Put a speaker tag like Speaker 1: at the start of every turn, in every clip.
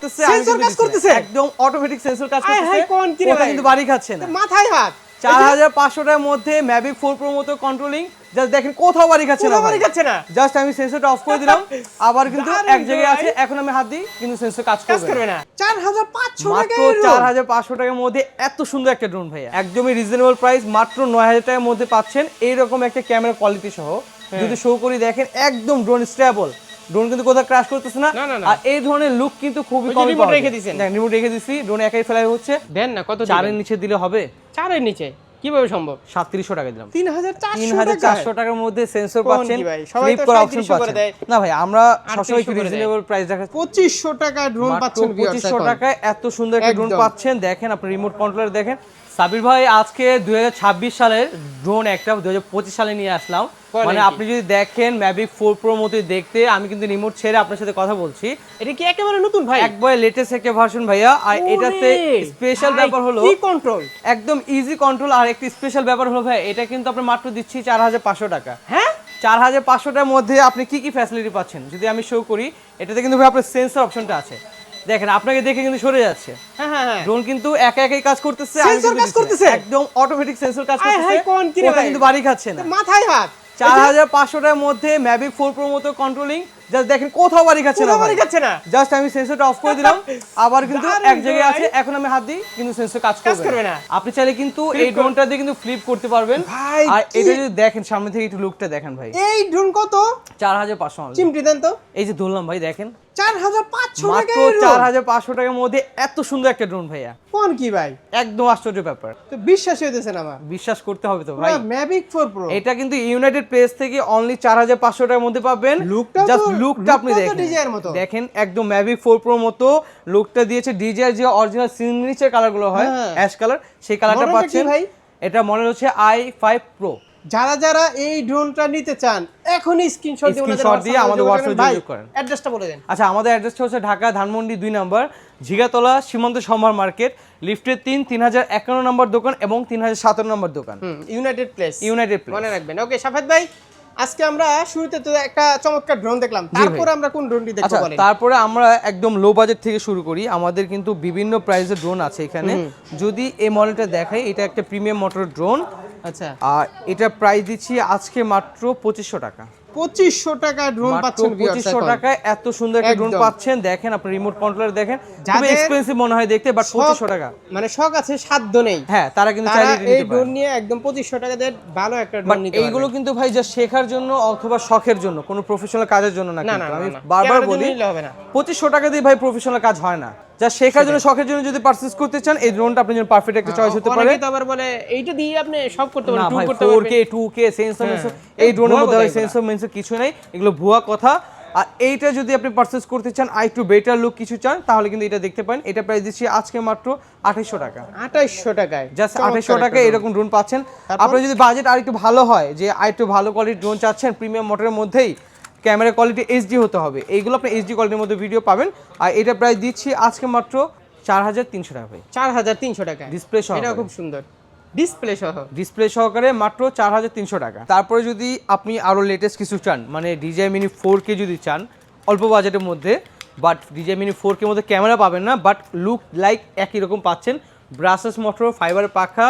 Speaker 1: কাজ করতেছে?
Speaker 2: একদম অটোমেটিক সেন্সর কাজ করতেছে।
Speaker 1: কোন কি
Speaker 2: ওটা কিন্তু বাড়ি খাচ্ছে না।
Speaker 1: মাথায় হাত।
Speaker 2: চার হাজার পাঁচশো টাকার মধ্যে ম্যাভিক প্রো মতো কন্ট্রোলিং জাস্ট দেখেন কোথাও বাড়ি খাচ্ছে না
Speaker 1: বাড়ি খাচ্ছে না।
Speaker 2: জাস্ট আমি সেন্সরটা অফ করে দিলাম। আবার কিন্তু এক জায়গায় আছে এখন আমি হাত দিই কিন্তু সেন্সর কাজ করবে না। মাত্র
Speaker 1: টাকা
Speaker 2: চার হাজার পাঁচশো টাকার মধ্যে এত সুন্দর একটা ড্রোন ভাইয়া। একদমই রিজনেবল প্রাইস মাত্র নয় হাজার টাকার মধ্যে পাচ্ছেন। এইরকম একটা ক্যামেরা কোয়ালিটি সহ।
Speaker 1: হ্যাঁ।
Speaker 2: যদি শো করি দেখেন একদম ড্রোন স্টেবল ড্রোন কিন্তু কোথাও ক্রাশ করতেছে না। আর এই ধরনের লুক কিন্তু খুবই কম
Speaker 1: remote রেখে দিছেন।
Speaker 2: রিমোট রেখে দিছি ড্রোন একাই ফেলাই হচ্ছে।
Speaker 1: দেন না কত
Speaker 2: চারের নিচে দিলে হবে?
Speaker 1: চারের নিচে। কীভাবে সম্ভব?
Speaker 2: সাতত্রিশশো টাকা দিলাম।
Speaker 1: তিন হাজার
Speaker 2: তিন
Speaker 1: চারশো
Speaker 2: হাজার চারশো টাকার মধ্যে সেন্সর পাচ্ছেন? ফ্লিপ করা অপশন পাচ্ছেন। না ভাই আমরা সবসময়
Speaker 1: 3800
Speaker 2: রিজনেবল প্রাইস রাখা
Speaker 1: পঁচিশশো টাকা ড্রোন পাচ্ছেন
Speaker 2: পঁচিশশো। টাকায় এত সুন্দর একটা ড্রোন পাচ্ছেন। দেখেন আপনি রিমোট কন্ট্রোলার দেখেন। সাবির ভাই আজকে দুই হাজার ছাব্বিশ সালের ড্রোন একটা দুই হাজার পঁচিশ সালে নিয়ে আসলাম। মানে আপনি যদি দেখেন ম্যাভিক ফোর প্রো মতো দেখতে আমি কিন্তু রিমোট ছেড়ে আপনার সাথে কথা বলছি।
Speaker 1: এটা কি একেবারে নতুন ভাই?
Speaker 2: একবারে লেটেস্ট একটা ভার্সন ভাইয়া আর এটাতে স্পেশাল ব্যাপার হলো
Speaker 1: কি কন্ট্রোল
Speaker 2: একদম ইজি কন্ট্রোল আর একটি স্পেশাল ব্যাপার হলো ভাই এটা কিন্তু আপনার মাত্র দিচ্ছি চার হাজার পাঁচশো টাকা।
Speaker 1: হ্যাঁ?
Speaker 2: চার হাজার পাঁচশোটার মধ্যে আপনি কি কি ফ্যাসিলিটি পাচ্ছেন? যদি আমি শো করি এটাতে কিন্তু ভাই আপনার সেন্সর অপশনটা আছে। দেখেন আপনাকে দেখে কিন্তু সরে যাচ্ছে।
Speaker 1: হ্যাঁ হ্যাঁ হ্যাঁ।
Speaker 2: ড্রোন কিন্তু একা একাই কাজ করতেছে কিন্তু
Speaker 1: কাজ করতেছে?
Speaker 2: একদম অটোমেটিক সেন্সর কাজ করতেছে
Speaker 1: হায়, কোন কি রে
Speaker 2: ওটা
Speaker 1: ভাই?
Speaker 2: কিন্তু বাড়ি খাচ্ছে না।
Speaker 1: মাথায় হাত।
Speaker 2: চার হাজার পাঁচশো টাকার মধ্যে ম্যাভিক ফোর প্রো মতো কন্ট্রোলিং জাস্ট দেখেন কোথাও বাড়ি খাচ্ছে না
Speaker 1: বাড়ি খাচ্ছে না।
Speaker 2: জাস্ট আমি সেন্সরটা অফ করে দিলাম। আবার কিন্তু এক জায়গায় আছে এখন আমি হাত দিই কিন্তু সেন্সর কাজ করবে না। আপনি চাইলে কিন্তু এই ড্রোনটা দিয়ে কিন্তু ফ্লিপ করতে পারবেন। আর এটা যদি দেখেন সামনে থেকে একটু লুকটা দেখেন ভাই।
Speaker 1: এই ড্রোন কত?
Speaker 2: চার হাজার পাঁচশো
Speaker 1: চিমটি দেন তো।
Speaker 2: এই যে ধরলাম ভাই দেখেন। টাকার মধ্যে এত সুন্দর একটা ড্রোন ভাইয়া।
Speaker 1: কোন কি ভাই?
Speaker 2: একদম আশ্চর্য ব্যাপার।
Speaker 1: তো বিশ্বাস হইতেছে না আমার।
Speaker 2: বিশ্বাস করতে হবে তো ভাই।
Speaker 1: ম্যাভিক ফোর প্রো
Speaker 2: এটা কিন্তু ইউনাইটেড প্রেস থেকে অনলি চার হাজার পাঁচশো টাকার মধ্যে পাবেন।
Speaker 1: লুকটাও তো-
Speaker 2: জাস্ট লুকটা আপনি দেখেন।
Speaker 1: মতো।
Speaker 2: দেখেন একদম ম্যাভিক প্রো মতো লুকটা দিয়েছে। যে অরিজিনাল সিগনেচার কালারগুলো হয়। অ্যাশ কালার সেই কালারটা পাচ্ছেন? এটা মডেল হচ্ছে আই ফাইভ প্রো
Speaker 1: যারা যারা এই ড্রোনটা নিতে চান এখনই স্ক্রিনশট দিয়ে
Speaker 2: Screenshot দিয়ে আমাদের
Speaker 1: ভাই,
Speaker 2: যোগাযোগ করেন।
Speaker 1: অ্যাড্রেসটা বলে দেন।
Speaker 2: আচ্ছা আমাদের অ্যাড্রেসটা হচ্ছে ঢাকা ধানমন্ডি দুই নম্বর ঝিগাতলা সীমান্ত সম্ভার মার্কেট লিফটের তিন তিন হাজার একান্ন নম্বর দোকান এবং তিন হাজার সাতান্ন নম্বর দোকান।
Speaker 1: ইউনাইটেড প্লেস
Speaker 2: ইউনাইটেড প্লেস
Speaker 1: মনে রাখবেন। ওকে সাফেদ ভাই আজকে আমরা শুরুতে তো একটা চমৎকার ড্রোন দেখলাম। তারপরে আমরা কোন ড্রোনটি দেখব
Speaker 2: আচ্ছা
Speaker 1: বলেন?
Speaker 2: তারপরে আমরা একদম লো বাজেট থেকে শুরু করি। আমাদের কিন্তু বিভিন্ন প্রাইসের ড্রোন আছে এখানে। যদি এই মডেলটা দেখাই এটা একটা প্রিমিয়াম মোটর ড্রোন
Speaker 1: আচ্ছা।
Speaker 2: আর এটা প্রাইস দিচ্ছি আজকে মাত্র পঁচিশশো টাকা।
Speaker 1: পঁচিশশো টাকা ড্রোন পাচ্ছেন
Speaker 2: পঁচিশশো টাকায় এত সুন্দর একটা ড্রোন পাচ্ছেন। দেখেন আপনি রিমোট কন্ট্রোলার দেখেন। খুবই এক্সপেন্সিভ মনে হয় দেখতে বাট পঁচিশশো টাকা।
Speaker 1: মানে শখ আছে সাধ্য নেই।
Speaker 2: হ্যাঁ তারা কিন্তু
Speaker 1: এই ড্রোন নিয়ে একদম পঁচিশশো টাকা দিয়ে ভালো একটা ড্রোন নিতে
Speaker 2: এইগুলো কিন্তু ভাই যা শেখার জন্য অথবা শখের জন্য কোনো প্রফেশনাল কাজের জন্য না আমি বারবার বলি পঁচিশশো টাকা দিয়ে ভাই প্রফেশনাল কাজ হয় না। যা শেখার জন্য শখের জন্য যদি পারচেজ করতে চান এই ড্রোনটা আপনার জন্য পারফেক্ট একটা চয়েস হতে পারে।
Speaker 1: অনেকে আবার বলে এইটা দিয়ে আপনি সব করতে পারেন টু করতে
Speaker 2: ফোর
Speaker 1: পারবেন
Speaker 2: কে টু কে সেন্সর
Speaker 1: হ্যাঁ।
Speaker 2: মেন্সর এই ড্রোনের মধ্যে সেন্সর মেন্সর কিছু নাই এগুলো ভুয়া কথা। আর এইটা যদি আপনি পারচেজ করতে চান আই টু বেটার লুক কিছু চান তাহলে কিন্তু এটা দেখতে পারেন। এটা প্রাইস দিচ্ছি আজকে মাত্র আঠাইশশো টাকা।
Speaker 1: আঠাইশশো টাকায়।
Speaker 2: জাস্ট আঠাইশশো টাকায় এরকম ড্রোন পাচ্ছেন? আপনার যদি বাজেট আর একটু ভালো হয় যে আর একটু ভালো কোয়ালিটির ড্রোন চাচ্ছেন প্রিমিয়াম মোটরের মধ্যেই ক্যামেরা কোয়ালিটি এইচডি হতে হবে। এইগুলো আপনি এইচডি কোয়ালিটির মধ্যে ভিডিও পাবেন। আর এটা প্রাইস দিচ্ছি আজকে মাত্র চার হাজার তিনশো টাকা
Speaker 1: চার হাজার তিনশো টাকা।
Speaker 2: ডিসপ্লে সহ
Speaker 1: এটা খুব সুন্দর। ডিসপ্লে সহ।
Speaker 2: ডিসপ্লে সহকারে মাত্র চার হাজার তিনশো টাকা। তারপরে যদি আপনি আরও লেটেস্ট কিছু চান মানে ডিজাই মিনি ফোর কে যদি চান অল্প বাজেটের মধ্যে but DJI mini four K মধ্যে ক্যামেরা পাবেন না বাট লুক লাইক একই রকম পাচ্ছেন। ব্রাসেস মোটর ফাইবার পাখা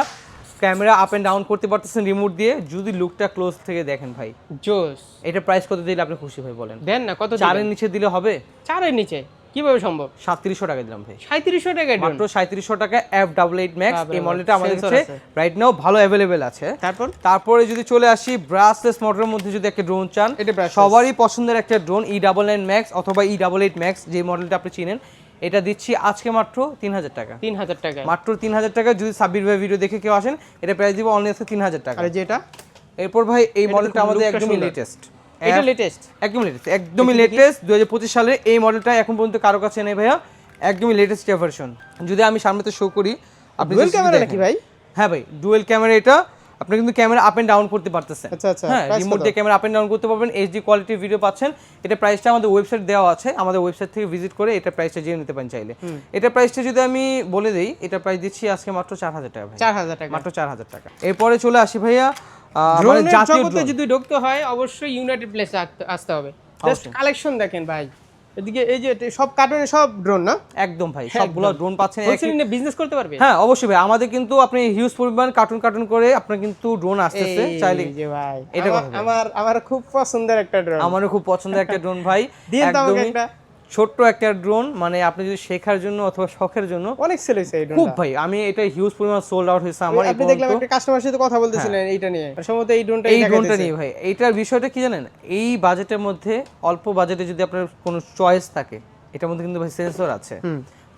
Speaker 2: ক্যামেরা আপ এন্ড ডাউন করতে পারতেছেন রিমোট দিয়ে যদি লুকটা ক্লোজ থেকে দেখেন ভাই।
Speaker 1: জোস।
Speaker 2: এটা প্রাইস কত দিলে আপনি খুশি ভাই বলেন?
Speaker 1: দেন না কত
Speaker 2: চারের? নিচে দিলে হবে?
Speaker 1: চারের নিচে কীভাবে সম্ভব?
Speaker 2: সাতত্রিশশো টাকা দিলাম ভাই।
Speaker 1: সাঁত্রিশশো টাকা
Speaker 2: মাত্র সাঁত্রিশশো টাকা এফ ডাবল এইট ম্যাক্স এই মডেলটা আমাদের কাছে রাইট নাও ভালো অ্যাভেলেবেল আছে।
Speaker 1: তারপর?
Speaker 2: তারপরে যদি চলে আসি ব্রাসলেস মডেলের মধ্যে যদি একটা ড্রোন চান সবারই পছন্দের একটা drone E double nine max অথবা ই ডাবল এইট ম্যাক্স যে মডেলটা আপনি চিনেন এটা দিচ্ছি আজকে মাত্র তিন হাজার টাকা।
Speaker 1: তিন হাজার টাকা
Speaker 2: মাত্র তিন হাজার টাকা যদি সাব্বির ভাই ভিডিও দেখে কেউ আসেন এটা প্রাইস দিব অনলি আছে তিন হাজার টাকা।
Speaker 1: আর যেটা
Speaker 2: এরপর ভাই এই মডেলটা আমাদের একদমই লেটেস্ট
Speaker 1: এটা লেটেস্ট
Speaker 2: একদমই লেটেস্ট একদমই লেটেস্ট দুই হাজার পঁচিশ সালের এই মডেলটা এখন পর্যন্ত কারও কাছে নেই ভাইয়া। একদমই লেটেস্ট ভার্সন যদি আমি সামনেতে শো করি আপনি
Speaker 1: ক্যামেরা নাকি ভাই?
Speaker 2: হ্যাঁ ভাই ডুয়েল ক্যামেরা এটা। আপনি কিন্তু ক্যামেরা আপ এন্ড ডাউন করতে পারতেছেন।
Speaker 1: আচ্ছা, আচ্ছা,
Speaker 2: হ্যাঁ রিমোট দিয়ে ক্যামেরা আপ এন্ড ডাউন করতে পারবেন এইচডি কোয়ালিটির ভিডিও পাচ্ছেন। এটা প্রাইসটা আমাদের ওয়েবসাইট দেওয়া আছে আমাদের ওয়েবসাইট থেকে ভিজিট করে এটা প্রাইসটা জেনে নিতে পারেন চাইলে। এটা প্রাইসটা যদি আমি বলে দেই এটা প্রাইস দিচ্ছি আজকে মাত্র চার হাজার টাকা ভাই।
Speaker 1: চার হাজার টাকা।
Speaker 2: মাত্র চার হাজার টাকা। এরপরে চলে আসি ভাইয়া মানে জাতীয়
Speaker 1: যদি ঢুকতে হয় অবশ্যই ইউনাইটেড প্লেসে আসতে হবে। জাস্ট। কালেকশন দেখেন ভাই। এদিকে এই যে সব কার্টুনে সব ড্রোন না?
Speaker 2: একদম ভাই সবগুলো ড্রোন পাচ্ছেন
Speaker 1: হোলসেল বিজনেস করতে পারবে?
Speaker 2: হ্যাঁ অবশ্যই ভাই। আমাদের কিন্তু আপনি হিউজ পরিমাণ কার্টুন কার্টুন করে আপনার কিন্তু ড্রোন আসতেছে
Speaker 1: এই
Speaker 2: চাইলে
Speaker 1: যে ভাই।
Speaker 2: এটা
Speaker 1: আমার- আমার খুব পছন্দের একটা ড্রোন
Speaker 2: আমারও খুব পছন্দের একটা ড্রোন ভাই
Speaker 1: তো একটা।
Speaker 2: ছোট্ট একটা ড্রোন মানে আপনি যদি শেখার জন্য অথবা শখের জন্য
Speaker 1: অনেক সেল হয়েছে এই
Speaker 2: খুব ভাই আমি এটা হিউজ পরিমাণ সোল্ড আউট হয়েছে আমার
Speaker 1: আপনি দেখলাম একটা কাস্টমার সাথে কথা বলতেছিলেন এইটা নিয়ে। সম্ভবত এই ড্রোনটা
Speaker 2: এই ড্রোনটা নিয়ে ভাই এটার বিষয়টা কি জানেন? এই বাজেটের মধ্যে অল্প বাজেটে যদি আপনার কোনো চয়েস থাকে এটার মধ্যে কিন্তু ভাই সেন্সর আছে।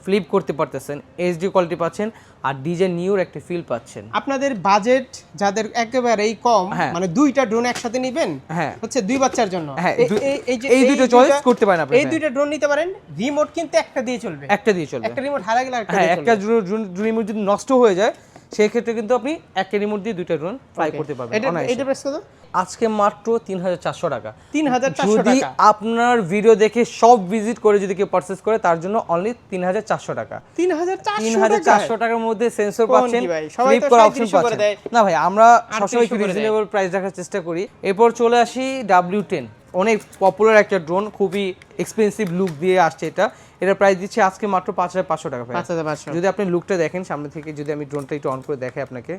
Speaker 2: ফ্লিপ করতে পারতেছেন এইচডি কোয়ালিটি পাচ্ছেন আর ডিজে নিউর একটা ফিল পাচ্ছেন।
Speaker 1: আপনাদের বাজেট যাদের একেবারেই কম
Speaker 2: হ্যাঁ।
Speaker 1: মানে দুইটা ড্রোন একসাথে নেবেন
Speaker 2: হ্যাঁ।
Speaker 1: হচ্ছে দুই বাচ্চার জন্য।
Speaker 2: হ্যাঁ,
Speaker 1: এই-
Speaker 2: দুটো চয়েস করতে পারেন আপনি,
Speaker 1: এই
Speaker 2: হ্যাঁ।
Speaker 1: দুইটা ড্রোন নিতে পারেন রিমোট কিন্তু একটা দিয়ে চলবে।
Speaker 2: একটা দিয়ে চলবে।
Speaker 1: একটা রিমোট হারা গেলে
Speaker 2: হ্যাঁ একটা রিমোট যদি নষ্ট হয়ে যায় সেই ক্ষেত্রে কিন্তু আপনি একটা রিমোট দিয়ে দুইটা ড্রোন ফ্লাই করতে পারবেন
Speaker 1: এটা
Speaker 2: অনায়াসে।
Speaker 1: কত?
Speaker 2: আজকে মাত্র তিন হাজার চারশো টাকা।
Speaker 1: তিন হাজার চারশো
Speaker 2: যদি আপনার ভিডিও দেখে সব ভিজিট করে যদি কেউ পারচেস করে তার জন্য অনলি তিন হাজার চারশো টাকা।
Speaker 1: তিন হাজার
Speaker 2: তিন হাজার চারশো টাকার মধ্যে সেন্সর পাচ্ছেন ফ্লিপ করা অপশন পাচ্ছেন। না ভাই আমরা সবসময় রিজনেবল প্রাইস রাখার চেষ্টা করি। এরপর চলে আসি ডাব্লিউ টেন অনেক পপুলার একটা ড্রোন খুবই এক্সপেন্সিভ লুক দিয়ে আসছে এটা। এটা প্রাইস দিচ্ছে আজকে মাত্র পাঁচ হাজার পাঁচশো টাকা ভাই
Speaker 1: পাঁচ হাজার পাঁচশো।
Speaker 2: যদি আপনি লুকটা দেখেন সামনে থেকে যদি আমি ড্রোনটা একটু অন করে দেখাই আপনাকে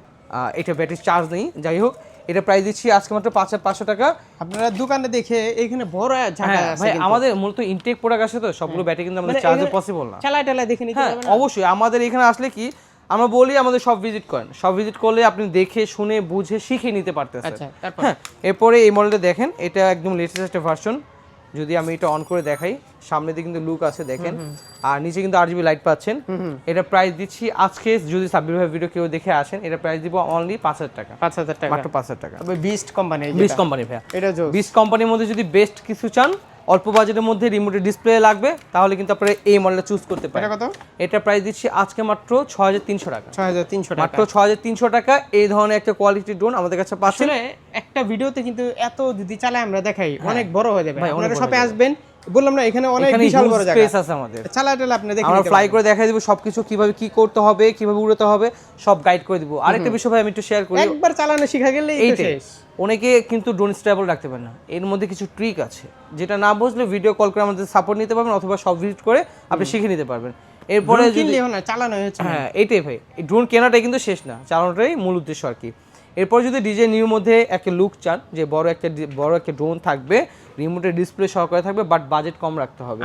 Speaker 2: এটা ব্যাটারি চার্জ নেই। যাই হোক এটা প্রাইস দিচ্ছি আজকে মাত্র পাঁচ হাজার পাঁচশো টাকা।
Speaker 1: আপনারা দোকানে দেখে এখানে বড়
Speaker 2: হ্যাঁ
Speaker 1: আছে
Speaker 2: ভাই। আমাদের মূলত ইনটেক প্রোডাক্ট আছে তো সবগুলো ব্যাটারি কিন্তু আমাদের
Speaker 1: মানে
Speaker 2: চার্জে পসিবল না।
Speaker 1: চালায় টালায় দেখে নিতে
Speaker 2: হ্যাঁ? অবশ্যই আমাদের এখানে আসলে কি আমরা বলি আমাদের সব ভিজিট করেন। সব ভিজিট করলে আপনি দেখে শুনে বুঝে শিখে নিতে পারতেছেন।
Speaker 1: আচ্ছা তারপর?
Speaker 2: হ্যাঁ এরপরে এই মডেলটা দেখেন এটা একদম লেটেস্ট একটা ভার্সন যদি আমি এটা অন করে দেখাই সামনে দিকে কিন্তু লুক আছে দেখেন। আর নিচে কিন্তু আরজিবি লাইট পাচ্ছেন। এটা প্রাইস দিচ্ছি আজকে যদি সাব্বির ভাই ভিডিও কেউ দেখে আসেন এটা প্রাইস দিব অনলি পাঁচ হাজার টাকা।
Speaker 1: পাঁচ হাজার টাকা।
Speaker 2: মাত্র পাঁচ হাজার টাকা।
Speaker 1: বিস্ট কোম্পানি
Speaker 2: বিস্ট কোম্পানি ভাইয়া।
Speaker 1: এটা বিস্ট
Speaker 2: বিস কোম্পানির মধ্যে যদি বেস্ট কিছু চান অল্প বাজেটের মধ্যে রিমোটের ডিসপ্লে লাগবে তাহলে কিন্তু আপনারা এই মডেলটা চুজ করতে
Speaker 1: এটা
Speaker 2: পারেন।
Speaker 1: কত?
Speaker 2: এটা প্রাইস দিচ্ছি আজকে মাত্র ছ হাজার তিনশো টাকা।
Speaker 1: ছয় হাজার তিনশো টাকা।
Speaker 2: মাত্র ছ হাজার তিনশো টাকা এই ধরনের একটা কোয়ালিটি ড্রোন আমাদের কাছে পাচ্ছেন।
Speaker 1: আসলে একটা ভিডিওতে কিন্তু এত যদি চালায় আমরা দেখাই অনেক বড় হয়ে যাবে। আপনারা
Speaker 2: সবাই
Speaker 1: আসবেন বললাম না এখানে অনেক বিশাল বড় জায়গা।
Speaker 2: স্পেস আছে আমাদের।
Speaker 1: টালে আপনি দেখে
Speaker 2: আমরা ফ্লাই করে দেখাই দিব সবকিছু কীভাবে কি করতে হবে কীভাবে উড়াতে হবে সব গাইড করে দিব। আরেকটা বিষয় ভাই আমি একটু শেয়ার করি।
Speaker 1: একবার চালানো শিখা গেলেই তো
Speaker 2: এইটাই।
Speaker 1: শেষ।
Speaker 2: অনেকে কিন্তু ড্রোন স্টেবল রাখতে পারে না। এর মধ্যে কিছু ট্রিক আছে। যেটা না বুঝলে ভিডিও কল করে আমাদের সাপোর্ট নিতে পারবেন অথবা সব ভিজিট করে আপনি শিখে নিতে পারবেন। এরপরে যদি
Speaker 1: চালানো হচ্ছে না।
Speaker 2: হ্যাঁ এটাই ভাই। এই ড্রোন কেনাটাই কিন্তু শেষ না চালানোটাই মূল উদ্দেশ্য আর কি। এরপর যদি ডিজে নিউর মধ্যে একটা লুক চান যে বড় একটা বড় একটা ড্রোন থাকবে রিমোটের ডিসপ্লে সহকারে থাকবে বাট বাজেট কম রাখতে হবে।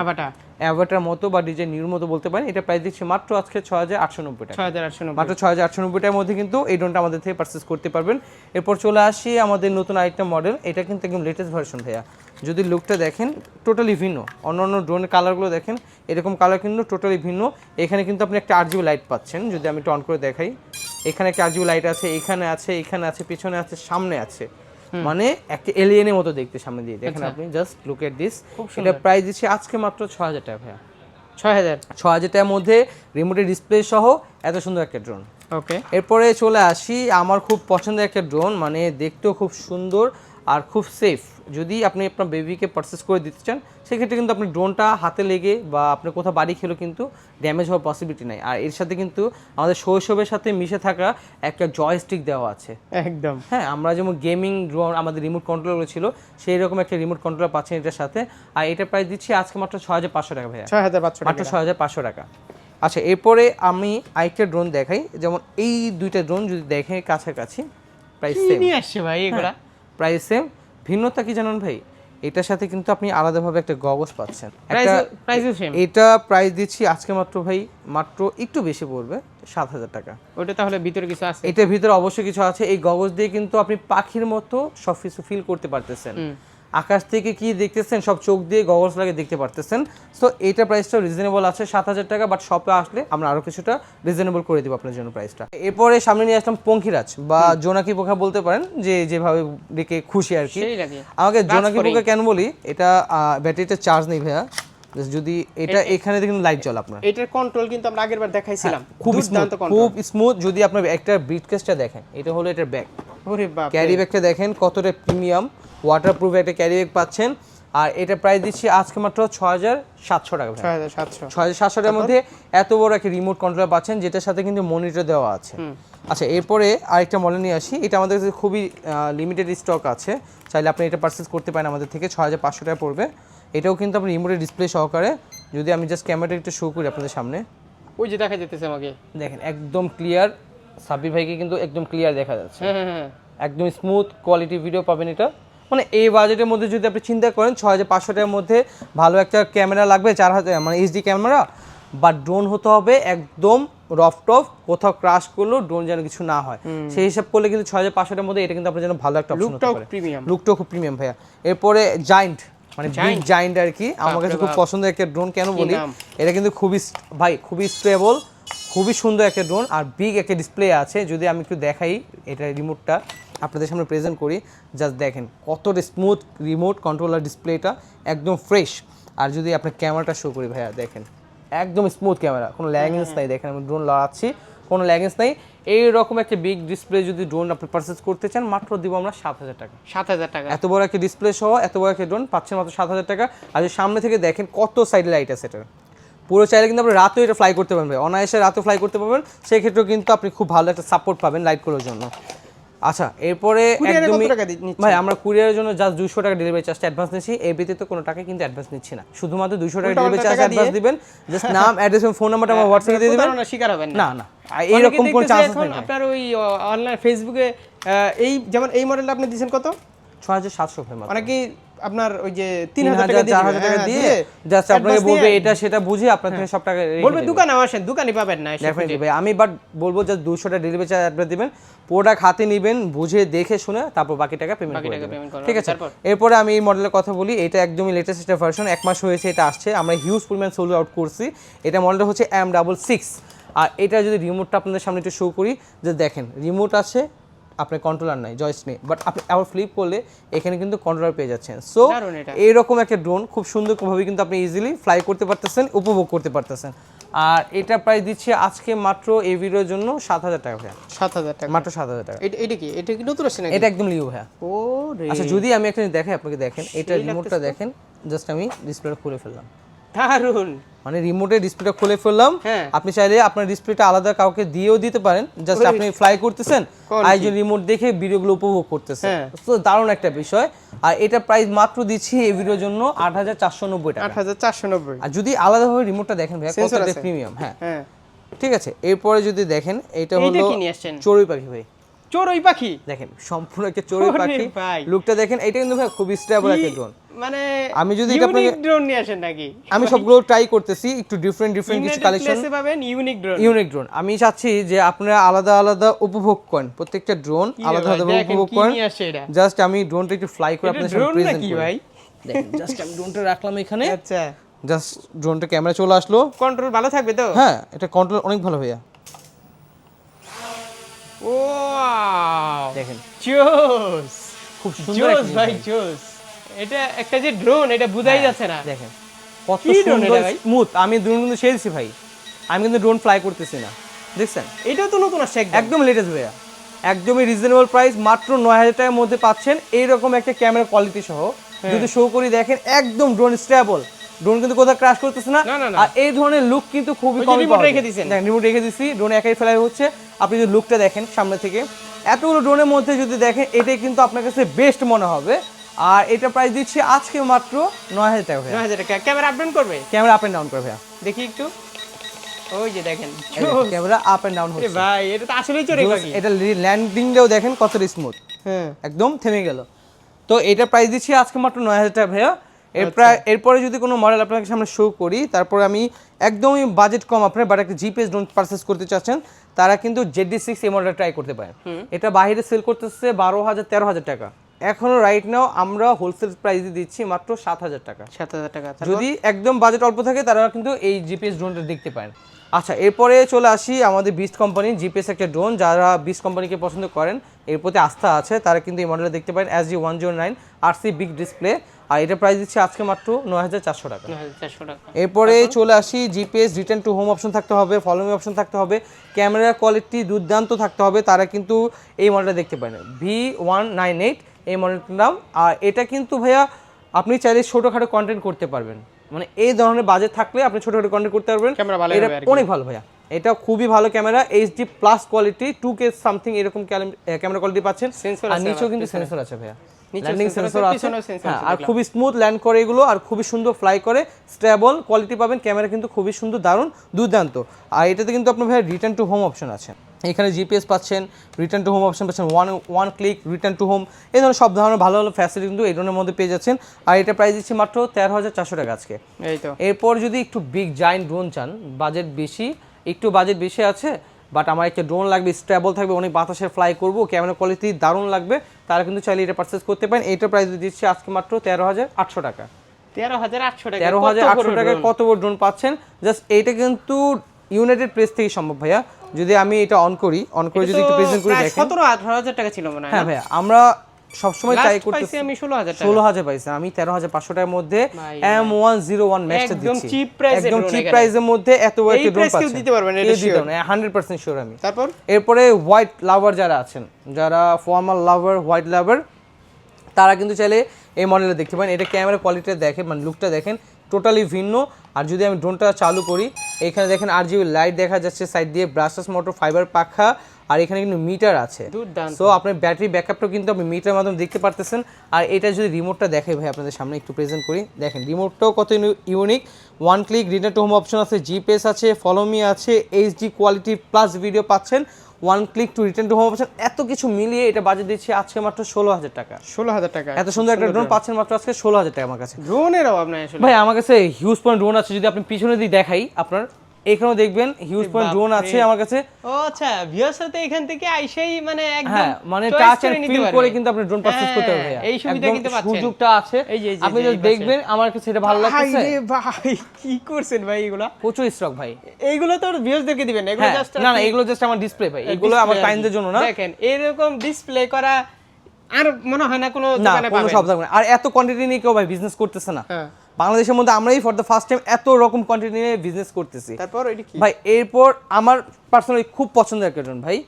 Speaker 2: অ্যাভাটার মতো বা ডিজে নিউর মতো বলতে পারেন এটা প্রাইস দিচ্ছে মাত্র আজকে ছ হাজার আটশো নব্বই টাকা।
Speaker 1: ছয় হাজার আটশো নব্বই।
Speaker 2: মাত্র ছয় হাজার আটশো নব্বই টাকার মধ্যে কিন্তু এই ড্রোনটা আমাদের থেকে পারচেস করতে পারবেন। এরপর চলে আসি আমাদের নতুন আরেকটা মডেল এটা কিন্তু একদম লেটেস্ট ভার্সন ভাইয়া। যদি লুকটা দেখেন টোটালি ভিন্ন। অন্য অন্য ড্রোনের কালারগুলো দেখেন এরকম কালার কিন্তু টোটালি ভিন্ন। এখানে কিন্তু আপনি একটা আরজিবি লাইট পাচ্ছেন যদি আমি টন করে দেখাই। এখানে একটা আরজিবি লাইট আছে এখানে আছে এখানে আছে পিছনে আছে সামনে আছে। মানে একটা এলিয়েনের মতো দেখতে সামনে দিয়ে। দেখেন আপনি জাস্ট লুক এট দিস এটা প্রাইস দিচ্ছে আজকে মাত্র ছ হাজার টাকা ভাইয়া।
Speaker 1: ছয় হাজার।
Speaker 2: ছ হাজার টাকার মধ্যে রিমোটের ডিসপ্লে সহ এত সুন্দর একটা ড্রোন
Speaker 1: ওকে
Speaker 2: এরপরে চলে আসি আমার খুব পছন্দের একটা ড্রোন মানে দেখতেও খুব সুন্দর। আর খুব সেফ যদি আপনি আপনার বেবিকে পারচেস করে দিতে চান সেক্ষেত্রে কিন্তু আপনি ড্রোনটা হাতে লেগে বা আপনি কোথাও বাড়ি খেলেও কিন্তু ড্যামেজ হওয়ার পসিবিলিটি নাই। আর এর সাথে কিন্তু আমাদের শৈশবের সাথে মিশে থাকা একটা জয়স্টিক দেওয়া আছে।
Speaker 1: একদম।
Speaker 2: হ্যাঁ আমরা যেমন গেমিং ড্রোন আমাদের রিমোট কন্ট্রোলার ছিল সেই রকম একটা রিমোট কন্ট্রোলার পাচ্ছেন এটার সাথে। আর এটা প্রাইস দিচ্ছি আজকে মাত্র ছ হাজার পাঁচশো টাকা ভাইয়া।
Speaker 1: ছয় হাজার পাঁচশো
Speaker 2: মাত্র
Speaker 1: টাকা
Speaker 2: ছয় হাজার পাঁচশো টাকা। আচ্ছা এরপরে আমি আরেকটা ড্রোন দেখাই। যেমন এই দুইটা ড্রোন যদি দেখে কাছাকাছি প্রাইস
Speaker 1: কি
Speaker 2: সেম
Speaker 1: নিয়ে আসছে ভাই এগুলা।
Speaker 2: প্রাইস ভিন্নতা কি জানেন ভাই? এটার সাথে কিন্তু আপনি আলাদাভাবে একটা গগস পাচ্ছেন। এটা প্রাইস দিচ্ছি আজকে মাত্র ভাই মাত্র একটু বেশি পড়বে সাত হাজার টাকা।
Speaker 1: ওটা তাহলে ভিতরে কিছু আছে?
Speaker 2: এটার ভিতরে অবশ্যই কিছু আছে। এই গগস দিয়ে কিন্তু আপনি পাখির মতো সব কিছু ফিল করতে পারতেছেন। আকাশ থেকে কি দেখতেছেন? সব চোখ দিয়ে গগলস লাগে দেখতে পারতেছেন। সো এটা প্রাইসটা রিজনেবল আছে সাত হাজার টাকা বাট শপে আসলে আমরা আরও কিছুটা রিজনেবল করে দিব আপনার জন্য প্রাইসটা এরপরে সামনে নিয়ে আসলাম পঙ্খিরাজ বা জোনাকি পোকা বলতে পারেন যে যেভাবে ডেকে খুশি আর কি। আমাকে জোনাকি পোকা কেন বলি এটা ব্যাটারিতে চার্জ নেই ভাইয়া। যদি এটা এখানে দেখুন লাইট জ্বল আপনার।
Speaker 1: এটার কন্ট্রোল কিন্তু আমরা আগের বার দেখাইছিলাম
Speaker 2: খুব স্মুথ খুব স্মুথ যদি আপনার একটা ব্রিটকেসটা দেখেন এটা হলো এটার
Speaker 1: বাপ
Speaker 2: ক্যারি ব্যাগটা দেখেন কতটা প্রিমিয়াম ওয়াটারপ্রুফ একটা ক্যারি ব্যাগ পাচ্ছেন। আর এটা প্রাইস দিচ্ছি আজকে মাত্র ছ হাজার সাতশো টাকা
Speaker 1: ছয় হাজার সাতশো।
Speaker 2: ছ হাজার সাতশো টাকার মধ্যে এত বড় একটা রিমোট কন্ট্রোলার পাচ্ছেন যেটার সাথে কিন্তু মনিটর দেওয়া আছে। আচ্ছা এরপরে আরেকটা মডেল নিয়ে আসি। এটা আমাদের কাছে খুবই লিমিটেড স্টক আছে। চাইলে আপনি এটা পারচেস করতে পারেন আমাদের থেকে ছ হাজার পাঁচশো টাকা পড়বে। এটাও কিন্তু আপনি রিমোটের ডিসপ্লে সহকারে। যদি আমি জাস্ট ক্যামেরাটা একটু শো করি আপনাদের সামনে।
Speaker 1: ওই যে দেখা যেতেছে আমাকে।
Speaker 2: দেখেন একদম ক্লিয়ার সাব্বির ভাইকে কিন্তু একদম ক্লিয়ার দেখা যাচ্ছে।
Speaker 1: হ্যাঁ হ্যাঁ হ্যাঁ।
Speaker 2: একদম স্মুথ কোয়ালিটি ভিডিও পাবেন এটা। মানে এই বাজেটের মধ্যে যদি আপনি চিন্তা করেন ছ হাজার পাঁচশো টাকার মধ্যে ভালো একটা ক্যামেরা লাগবে চার হাজার মানে এইচডি ক্যামেরা বা ড্রোন হতে হবে একদম রফ টফ কোথাও ক্রাশ করলেও ড্রোন যেন কিছু না হয়। সেই হিসাব করলে কিন্তু ছ হাজার পাঁচশো টাকার মধ্যে এটা কিন্তু আপনার জন্য ভালো একটা
Speaker 1: লুকটাও প্রিমিয়াম
Speaker 2: লুকটাও খুব প্রিমিয়াম ভাইয়া। এরপরে জাইন্ট মানে বিগ জাইন্ট আর কি। আমার কাছে খুব পছন্দের একটা ড্রোন কেন বলি এটা কিন্তু খুবই ভাই খুবই স্টেবল খুবই সুন্দর একটা ড্রোন আর বিগ একটা ডিসপ্লে আছে। যদি আমি একটু দেখাই এটা রিমোটটা আপনাদের সামনে প্রেজেন্ট করি জাস্ট দেখেন কতটা স্মুথ রিমোট কন্ট্রোলার ডিসপ্লেটা একদম ফ্রেশ আর যদি আপনার ক্যামেরাটা শো করি ভাইয়া দেখেন একদম স্মুথ ক্যামেরা কোনো ল্যাগেন্স নাই। দেখেন আমি ড্রোন লড়াচ্ছি কোনো ল্যাগেন্স নাই। এইরকম একটা বিগ ডিসপ্লে যদি ড্রোন আপনি পারচেস করতে চান মাত্র দিব আমরা সাত হাজার টাকা।
Speaker 1: সাত হাজার টাকা।
Speaker 2: এত বড় একটা ডিসপ্লে সহ এত বড় একটা ড্রোন পাচ্ছেন মাত্র সাত হাজার টাকা। আর যদি সামনে থেকে দেখেন কত সাইড লাইট আছে এটার পুরো চাইলে কিন্তু আপনি রাতেও এটা ফ্লাই করতে পারবেন। ভাই। অনায়াসে রাতেও ফ্লাই করতে পারবেন। সেক্ষেত্রেও কিন্তু আপনি খুব ভালো একটা সাপোর্ট পাবেন লাইট করার জন্য। আচ্ছা এরপরে একদমই? ভাই আমরা কুরিয়ারের জন্য জাস্ট দুশো টাকা ডেলিভারি চার্জটা অ্যাডভান্স নিচ্ছি। এই ব্যতীত কোনো টাকা কিন্তু অ্যাডভান্স নিচ্ছি না। শুধুমাত্র দুশো টাকা ডেলিভারি চার্জ অ্যাডভান্স
Speaker 1: দিয়ে?
Speaker 2: দিবেন। জাস্ট নাম অ্যাড্রেস এবং ফোন নাম্বারটা আমার হোয়াটসঅ্যাপে দিয়ে দিবেন।
Speaker 1: প্রতারণার শিকার হবেন
Speaker 2: না। না এইরকম কোনো চান্স নেই।
Speaker 1: আপনার ওই অনলাইন ফেসবুকে এই যেমন এই মডেলটা আপনি দিয়েছেন কত?
Speaker 2: ছ হাজার সাতশো।
Speaker 1: অনেকেই আপনার ওই যে তিন
Speaker 2: তিন
Speaker 1: হাজার টাকা দিয়ে
Speaker 2: চার
Speaker 1: দিবে,
Speaker 2: হাজার টাকা
Speaker 1: হ্যাঁ,
Speaker 2: দিয়ে জাস্ট আপনাকে বলবে এটা সেটা বুঝে আপনার থেকে সব টাকা
Speaker 1: বলবে দোকানে আসেন দোকানে পাবেন না
Speaker 2: Definitely ভাই আমি বাট বলব যে দুশোটা ডেলিভারি চার্জ অ্যাডভান্স দিবেন প্রোডাক্ট হাতে নেবেন বুঝে দেখে শুনে তারপর বাকি টাকা পেমেন্ট
Speaker 1: বাকি
Speaker 2: করে দেবেন। ঠিক আছে? এরপরে আমি এই মডেলের কথা বলি এটা একদমই লেটেস্ট একটা ভার্সন এক মাস হয়েছে এটা আসছে। আমরা হিউজ পরিমাণ সোল আউট করছি। এটা মডেলটা হচ্ছে এম ডাবল সিক্স আর এটা যদি রিমোটটা আপনাদের সামনে একটু শো করি যে দেখেন রিমোট আছে আপনার কন্ট্রোলার নাই জয়েস নেই বাট আপনি আবার ফ্লিপ করলে এখানে কিন্তু কন্ট্রোলার পেয়ে যাচ্ছেন। সো এইরকম একটা ড্রোন খুব সুন্দরভাবে কিন্তু আপনি ইজিলি ফ্লাই করতে পারতেছেন উপভোগ করতে পারতেছেন। আর এটা প্রাইস দিচ্ছে আজকে মাত্র এই ভিডিওর জন্য সাত হাজার টাকা ভাইয়া।
Speaker 1: সাত হাজার টাকা।
Speaker 2: মাত্র সাত হাজার টাকা।
Speaker 1: এটা কি? এটা কি নতুন আসছে নাকি?
Speaker 2: এটা একদম লিও ভাইয়া।
Speaker 1: ও
Speaker 2: আচ্ছা যদি আমি একটা দেখাই আপনাকে দেখেন এটা রিমোটটা দেখেন জাস্ট আমি ডিসপ্লেটা খুলে ফেললাম।
Speaker 1: দারুণ
Speaker 2: মানে রিমোটের ডিসপ্লেটা খুলে ফেললাম।
Speaker 1: হ্যাঁ।
Speaker 2: আপনি চাইলে আপনার ডিসপ্লেটা আলাদা কাউকে দিয়েও দিতে পারেন। জাস্ট আপনি ফ্লাই করতেছেন। আর একজন রিমোট দেখে ভিডিওগুলো উপভোগ করতেছেন
Speaker 1: হ্যাঁ।
Speaker 2: তো দারুণ একটা বিষয়। আর এটা প্রাইস মাত্র দিচ্ছি এই ভিডিওর জন্য আট হাজার চারশো নব্বই টাকা।
Speaker 1: আট হাজার চারশো নব্বই।
Speaker 2: আর যদি আলাদা আলাদাভাবে রিমোটটা দেখেন ভাই কতটা প্রিমিয়াম হ্যাঁ।
Speaker 1: হ্যাঁ।
Speaker 2: ঠিক আছে এরপরে যদি দেখেন এটা হলো চড়ুই পাখি ভাই।
Speaker 1: চড়ুই পাখি?
Speaker 2: দেখেন সম্পূর্ণ একটা চড়ুই পাখি। লুকটা দেখেন এটা কিন্তু ভাই খুব স্টেবল একটা ড্রোন
Speaker 1: মানে
Speaker 2: আমি যদি এটা আপনাকে-
Speaker 1: ড্রোন নিয়ে আসেন নাকি?
Speaker 2: আমি সবগুলো ট্রাই করতেছি একটু ডিফারেন্ট ডিফারেন্ট কিছু কালেকশন
Speaker 1: পাবেন ইউনিক ড্রোন
Speaker 2: ইউনিক ড্রোন আমি চাচ্ছি যে আপনারা আলাদা আলাদা উপভোগ করেন। প্রত্যেকটা ড্রোন আলাদা আলাদা উপভোগ করেন। জাস্ট আমি ড্রোনটা একটু ফ্লাই করে আপনাদের সামনে প্রেজেন্ট করি।
Speaker 1: ভাই?
Speaker 2: দেখেন জাস্ট আমি ড্রোনটা রাখলাম এখানে।
Speaker 1: আচ্ছা।
Speaker 2: জাস্ট ড্রোনটা ক্যামেরা চলে আসলো।
Speaker 1: কন্ট্রোল ভালো থাকবে তো?
Speaker 2: হ্যাঁ এটা কন্ট্রোল অনেক ভালো ভাইয়া। দেখেন।
Speaker 1: জোস
Speaker 2: খুব সুন্দর
Speaker 1: জোস ভাই জোস এটা একটা যে ড্রোন এটা বুঝাই যাচ্ছে না।
Speaker 2: দেখেন। কত সুন্দর স্মুথ আমি ড্রোন কিন্তু ভাই। আমি কিন্তু ড্রোন ফ্লাই করতেছি না। দেখছেন?
Speaker 1: এটাও তো নতুন আসছে একদম।
Speaker 2: লেটেস্ট ভাইয়া। একদমই রিজনেবল প্রাইস মাত্র নয় হাজার টাকার মধ্যে পাচ্ছেন। এইরকম একটা ক্যামেরা কোয়ালিটি সহ।
Speaker 1: হ্যাঁ।
Speaker 2: যদি শো করি দেখেন একদম ড্রোন স্টেবল ড্রোন কিন্তু কোথাও ক্রাশ করতেছে না। আর এই ধরনের লুক কিন্তু খুবই কম
Speaker 1: রেখে দিছেন।
Speaker 2: রিমোট রেখে দিছি ড্রোন একাই ফেলাই হচ্ছে। আপনি যদি লুকটা দেখেন সামনে থেকে এতগুলো ড্রোনের মধ্যে যদি দেখেন এটাই কিন্তু আপনার কাছে বেস্ট মনে হবে। আর এটা প্রাইস দিচ্ছি আজকে মাত্র নয় হাজার টাকা
Speaker 1: নয় হাজার টাকা। ক্যামেরা আপডেট করবে?
Speaker 2: ক্যামেরা আপ এন্ড ডাউন করে ভাইয়া।
Speaker 1: দেখি একটু। ওই যে দেখেন।
Speaker 2: ক্যামেরা আপ এন্ড ডাউন হচ্ছে।
Speaker 1: ভাই এটা তো আসলেই চড়ে পাখি
Speaker 2: এটা ল্যান্ডিংটাও দেখেন কতটা স্মুথ
Speaker 1: হ্যাঁ।
Speaker 2: একদম থেমে গেল। তো এটা প্রাইস দিচ্ছি আজকে মাত্র নয় হাজার টাকা ভাইয়া। এরপরে যদি কোনো মডেল আপনাকে সামনে শো করি তারপরে আমি একদমই বাজেট কম আপনার বাট একটা জিপিএস ড্রোন পারচেস করতে চাচ্ছেন তারা কিন্তু জেডি সিক্স এই মডেলটা ট্রাই করতে পারেন এটা বাইরে সেল করতেছে বারো হাজার তেরো হাজার টাকা। এখনও রাইট নাও আমরা হোলসেল প্রাইসে দিচ্ছি মাত্র সাত হাজার টাকা।
Speaker 1: সাত হাজার টাকা।
Speaker 2: যদি একদম বাজেট অল্প থাকে তারা কিন্তু এই জিপিএস ড্রোনটা দেখতে পারেন। আচ্ছা এরপরে চলে আসি আমাদের বিস্ট কোম্পানি জিপিএস একটা ড্রোন যারা বিস্ট কোম্পানিকে পছন্দ করেন এর প্রতি আস্থা আছে তারা কিন্তু এই মডেলটা দেখতে পারেন S G one zero nine R C big display আর এটা প্রাইস দিচ্ছে আজকে মাত্র নয় হাজার চারশো টাকা। এরপরে চলে আসি GPS return to home option থাকতে হবে ফলোইং অপশন থাকতে হবে ক্যামেরা কোয়ালিটি দুর্দান্ত থাকতে হবে তারা কিন্তু এই মডেলটা দেখতে পারেন ভি ওয়ান নাইন এইট এই মডেলটার নাম। আর এটা কিন্তু ভাইয়া আপনি চাইলে ছোটোখাটো কন্টেন্ট করতে পারবেন। মানে এই ধরনের বাজেট থাকলে আপনি ছোটোখাটো কন্টেন্ট করতে পারবেন।
Speaker 1: ক্যামেরা ভালো
Speaker 2: এটা অনেক ভালো ভাইয়া। এটা খুবই ভালো camera HD plus quality two K something এরকম ক্যামেরা কোয়ালিটি পাচ্ছেন। আর নিচেও কিন্তু সেন্সর আছে ভাইয়া। ল্যান্ডিং সেন্সর
Speaker 1: আছে,
Speaker 2: হ্যাঁ আর। খুবই স্মুথ ল্যান্ড করে এগুলো আর খুবই সুন্দর ফ্লাই করে। স্টেবল কোয়ালিটি পাবেন ক্যামেরা কিন্তু খুবই সুন্দর দারুণ দুর্দান্ত। আর এটাতে কিন্তু আপনার ভাই রিটার্ন টু হোম অপশন আছে। এখানে জিপিএস পাচ্ছেন রিটার্ন টু হোম অপশন পাচ্ছেন one one click return to home এই ধরনের সব ধরনের ভালো ভালো ফ্যাসিলিটি কিন্তু এই ধরনের মধ্যে পেয়ে যাচ্ছেন। আর এটা প্রাইস দিচ্ছি মাত্র তেরো হাজার চারশো টাকা আজকে।
Speaker 1: এই তো।
Speaker 2: এরপর যদি একটু বিগ জায়েন্ট ড্রোন চান বাজেট বেশি একটু বাজেট বেশি আছে বাট আমার একটা ড্রোন লাগবে স্ট্যাবল থাকবে অনেক বাতাসের ফ্লাই করব ক্যামেরা কোয়ালিটি দারুণ লাগবে তারা কিন্তু চাইলে এটা পারচেস করতে পারেন। এটার প্রাইস দিচ্ছে আজকে মাত্র তেরো হাজার আটশো টাকা।
Speaker 1: তেরো হাজার আটশো টাকা
Speaker 2: তেরো হাজার আটশো টাকায় কত বড় ড্রোন পাচ্ছেন? জাস্ট এইটা কিন্তু ইউনাইটেড প্রেস থেকে সম্ভব ভাইয়া। যদি আমি এটা অন করি অন করে যদি একটু প্রেজেন্ট করি দেখেন।
Speaker 1: সতেরো আঠারো হাজার টাকা ছিল মনে হয়
Speaker 2: হ্যাঁ ভাইয়া আমরা সবসময় ট্রাই
Speaker 1: Last
Speaker 2: করতে
Speaker 1: পাইছি আমি ষোলো হাজার টাকা।
Speaker 2: ষোলো হাজার পাইছে আমি তেরো হাজার পাঁচশো টাকার মধ্যে
Speaker 1: ভাই,
Speaker 2: এম ওয়ান জিরো ওয়ান ম্যাক্সটা
Speaker 1: একদম
Speaker 2: দিচ্ছি।
Speaker 1: cheap price এ
Speaker 2: একদম চিপ প্রাইসের মধ্যে এত বড় একটা ড্রোন পাচ্ছেন
Speaker 1: দিতে পারবে না, এটা
Speaker 2: হান্ড্রেড পার্সেন্ট শিওর আমি।
Speaker 1: তারপর?
Speaker 2: এরপরে হোয়াইট লাভার যারা আছেন যারা ফর্মাল লাভার হোয়াইট লাভার তারা কিন্তু চাইলে এই মডেলটা দেখতে পারেন। এটা ক্যামেরা কোয়ালিটিটা দেখেন মানে লুকটা দেখেন টোটালি ভিন্ন। আর যদি আমি ড্রোনটা চালু করি এখানে দেখেন আর জিবি লাইট দেখা যাচ্ছে সাইড দিয়ে ব্রাশাস মোটর ফাইবার পাখা আর এখানে কিন্তু মিটার আছে। সো আপনার ব্যাটারি ব্যাকআপটাও কিন্তু আপনি মিটারের মাধ্যমে দেখতে পারতেছেন। আর এটা যদি রিমোটটা দেখে ভাই আপনাদের সামনে একটু প্রেজেন্ট করি। দেখেন রিমোটটাও কত unique one click return to home option আছে জিপিএস আছে ফলোমি আছে এইচডি কোয়ালিটি প্লাস ভিডিও পাচ্ছেন। One click to return to home option এত কিছু মিলিয়ে এটা বাজেট দিচ্ছি আজকে মাত্র ষোলো হাজার টাকা।
Speaker 1: ষোলো হাজার টাকা।
Speaker 2: এত সুন্দর একটা ড্রোন পাচ্ছেন মাত্র আজকে ষোলো হাজার টাকা আমার কাছে।
Speaker 1: ড্রোনের অভাব নাই
Speaker 2: ভাই আমার কাছে হিউজ পয়েন্ট ড্রোন আছে যদি আপনি পিছনে দিয়ে দেখাই আপনার। এখানেও দেখবেন হিউজ পয়েন্ট ড্রোন আছে আমার কাছে।
Speaker 1: ও আচ্ছা ভিউয়ার্স সাথে এখান থেকে আইসেই মানে একদম
Speaker 2: হ্যাঁ মানে টাচ এন্ড ফিল করে কিন্তু আপনি ড্রোন পারচেজ করতে পারবেন
Speaker 1: হ্যাঁ। এই সুবিধা কিন্তু পাচ্ছেন।
Speaker 2: সুযোগটা আছে। আপনি যদি দেখবেন আমার কাছে এটা ভালো
Speaker 1: ভাই
Speaker 2: লাগতেছে।
Speaker 1: রে ভাই কি করছেন ভাই এগুলা?
Speaker 2: প্রচুর স্টক ভাই।
Speaker 1: এইগুলো তো ভিউয়ার্সদেরকে দিবেন না, এগুলো
Speaker 2: হ্যাঁ
Speaker 1: জাস্ট
Speaker 2: না না এগুলো জাস্ট আমার ডিসপ্লে ভাই। এগুলো আমার ক্লায়েন্টদের জন্য না।
Speaker 1: দেখেন এরকম ডিসপ্লে করা আর মনে হয় না কোনো
Speaker 2: না
Speaker 1: দোকানে
Speaker 2: কোনো
Speaker 1: পাবেন।
Speaker 2: সব থাকবে না। আর এত কোয়ান্টিটি নিয়ে কেউ ভাই বিজনেস করতেছে না।
Speaker 1: হ্যাঁ।
Speaker 2: বাংলাদেশের মধ্যে আমরাই ফর দ্য ফার্স্ট টাইম এত রকম কোয়ান্টিটি নিয়ে বিজনেস করতেছি।
Speaker 1: তারপর কি?
Speaker 2: ভাই এরপর আমার পার্সোনালি খুব পছন্দের একটা ড্রোন ভাই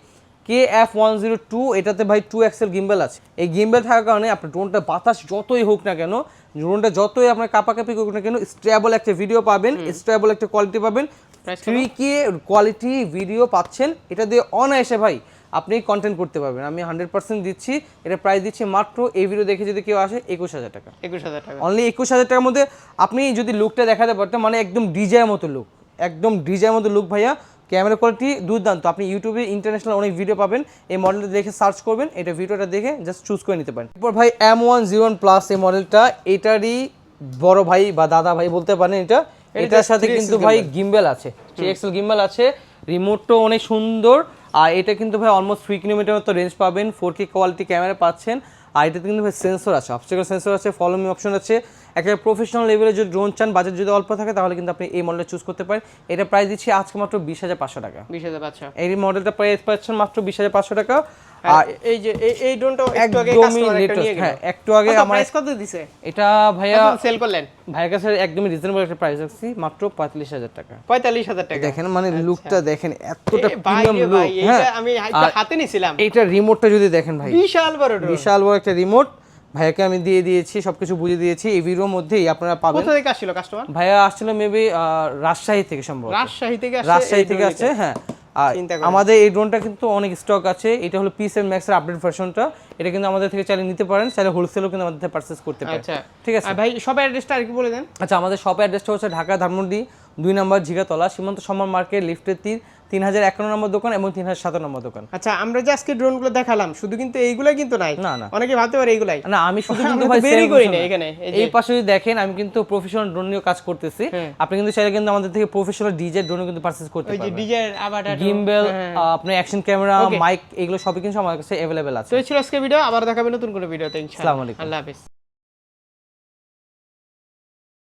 Speaker 2: K F one zero two এটাতে ভাই টু এক্সেল গিম্বেল আছে। এই গিম্বেল থাকার কারণে আপনার ড্রোনটা বাতাস যতই হোক না কেন ড্রোনটা যতই আপনার কাপাকাপি হোক না কেন স্টেবল একটা ভিডিও পাবেন স্টেবল একটা কোয়ালিটি পাবেন। থ্রি কে কোয়ালিটি ভিডিও পাচ্ছেন। এটা দিয়ে অনায়াসে ভাই আপনি কন্টেন্ট করতে পারবেন। আমি হান্ড্রেড পার্সেন্ট দিচ্ছি এটা প্রাইস দিচ্ছি মাত্র এই ভিডিও দেখে যদি কেউ আসে একুশ হাজার টাকা।
Speaker 1: একুশ হাজার টাকা।
Speaker 2: অনলি একুশ হাজার টাকার মধ্যে আপনি যদি লুকটা দেখাতে পারতেন মানে একদম ডিজাইয়ের মতো লুক একদম ডিজাইয়ের মতো লুক ভাইয়া ক্যামেরা কোয়ালিটি দুর্দান্ত। আপনি ইউটিউবে ইন্টারন্যাশনাল অনেক ভিডিও পাবেন এই মডেলটা দেখে সার্চ করবেন এটা ভিডিওটা দেখে জাস্ট চুজ করে নিতে পারেন। এরপর ভাই M one zero one plus এই মডেলটা এটারই বড় ভাই বা দাদা ভাই বলতে পারেন এটা এটার সাথে কিন্তু ভাই গিম্বেল আছে থ্রি এক্সেল গিম্বেল আছে রিমোটটাও অনেক সুন্দর আর এটা কিন্তু ভাই অলমোস্ট থ্রি কিলোমিটার মতো রেঞ্জ পাবেন ফোর কে কোয়ালিটি ক্যামেরা পাচ্ছেন। আর এটাতে কিন্তু ভাই সেন্সর আছে অবস্টাকল সেন্সর আছে ফলোমি অপশন আছে। একটা প্রফেশনাল লেভেলে যদি ড্রোন চান বাজেট যদি অল্প থাকে তাহলে কিন্তু আপনি এই মডেলটা চুজ করতে পারেন। এটা প্রাইস দিচ্ছি আজকে মাত্র বিশ হাজার পাঁচশো টাকা।
Speaker 1: বিশ হাজার পাঁচশো।
Speaker 2: এই মডেলটা প্রাইস পাচ্ছেন মাত্র বিশ হাজার পাঁচশো টাকা। আর
Speaker 1: আর এই যে এই- ড্রোনটাও একটু আগে কাস্টমার একটা নিয়ে গেল।
Speaker 2: হ্যাঁ একটু আগে আমার
Speaker 1: প্রাইস কত দিছে?
Speaker 2: এটা ভাইয়া
Speaker 1: সেল করলেন?
Speaker 2: ভাইয়ের কাছে একদমই রিজনেবল একটা প্রাইস রাখছি মাত্র পঁয়তাল্লিশ হাজার টাকা।
Speaker 1: পঁয়তাল্লিশ হাজার টাকা।
Speaker 2: দেখেন মানে লুকটা দেখেন এতটা প্রিমিয়াম লুক হ্যাঁ।
Speaker 1: আমি হাতে নিছিলাম।
Speaker 2: এইটা রিমোটটা যদি দেখেন ভাই।
Speaker 1: বিশাল বড়
Speaker 2: বিশাল বড় একটা রিমোট ভাইয়াকে আমি দিয়ে দিয়েছি সবকিছু বুঝিয়ে দিয়েছি। এই ভিডিওর মধ্যেই আপনারা পাবেন।
Speaker 1: কোথা থেকে আসছিল কাস্টমার
Speaker 2: ভাইয়া আসছিল মেবি রাজশাহী থেকে সম্ভবত।
Speaker 1: রাজশাহী থেকে আসছে
Speaker 2: রাজশাহী থেকে আসছে হ্যাঁ। আর আমাদের এই ড্রোনটা কিন্তু অনেক স্টক আছে। এটা হলো পিস এর ম্যাক্সের আপডেট ভার্সনটা এটা কিন্তু আমাদের থেকে চাইলে নিতে পারেন চাইলে হোলসেলও কিন্তু আমাদের থেকে পারচেস করতে পারেন।
Speaker 1: আচ্ছা।
Speaker 2: ঠিক আছে?
Speaker 1: ভাই সব অ্যাড্রেসটা আর কি বলে দেন?
Speaker 2: আচ্ছা আমাদের শপ অ্যাড্রেসটা হচ্ছে ঢাকা ধানমন্ডি দুই নম্বর ঝিগাতলা সীমান্ত সম্মান মার্কেট লিফটের তিন তিন হাজার একান্ন নম্বর দোকান এবং তিন হাজার সাতান্ন নম্বর দোকান
Speaker 1: আচ্ছা আমরা যে আজকে ড্রোনগুলো দেখালাম শুধু কিন্তু এইগুলাই কিন্তু নাই
Speaker 2: না, না।
Speaker 1: অনেকে ভাবতে পারে এইগুলাই
Speaker 2: না আমি শুধু কিন্তু ভাই sell
Speaker 1: করি না। এখানে, এই
Speaker 2: পাশে যদি দেখেন আমি কিন্তু প্রফেশনাল ড্রোন নিয়ে কাজ করতেছি
Speaker 1: হ্যাঁ।
Speaker 2: আপনি কিন্তু চাইলে কিন্তু আমাদের থেকে প্রফেশনাল ডিজে ড্রোন কিন্তু পারচেজ করতে
Speaker 1: ওই যে
Speaker 2: পারবেন
Speaker 1: আবাটা
Speaker 2: গিম্বেল। আপনার অ্যাকশন ক্যামেরা মাইক এগুলো সবই কিন্তু আমার কাছে অ্যাভেলেবেল আছে
Speaker 1: তো এই ছিল আজকে ভিডিও আবার দেখাবে নতুন কোনো ভিডিওতে ইনশাআল্লাহ
Speaker 2: আসসালামু আলাইকুম।
Speaker 1: আল্লাহ হাফেজ